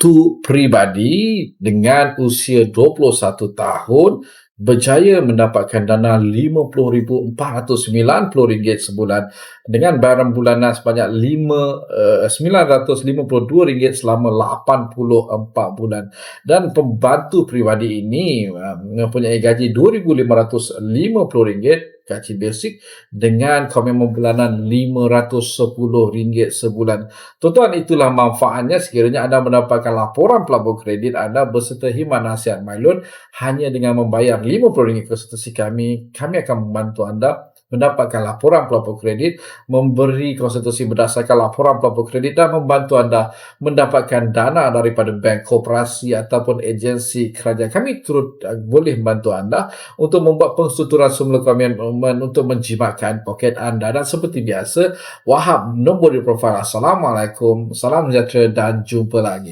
pembantu pribadi dengan usia 21 tahun berjaya mendapatkan dana RM50,490 sebulan dengan bayaran bulanan sebanyak uh, RM952 selama 84 bulan. Dan pembantu pribadi ini uh, mempunyai gaji RM2,550 gaji basic dengan komitmen bulanan RM510 sebulan. Tuan-tuan itulah manfaatnya sekiranya anda mendapatkan laporan pelabur kredit anda berserta himan nasihat MyLoan hanya dengan membayar RM50 konsultasi kami, kami akan membantu anda mendapatkan laporan pelapor kredit, memberi konsultasi berdasarkan laporan pelapor kredit dan membantu anda mendapatkan dana daripada bank, koperasi ataupun agensi kerajaan. Kami turut uh, boleh membantu anda untuk membuat pensuturan semula kami untuk menjimatkan poket anda dan seperti biasa, Wahab nombor di profil. Assalamualaikum, salam sejahtera dan jumpa lagi.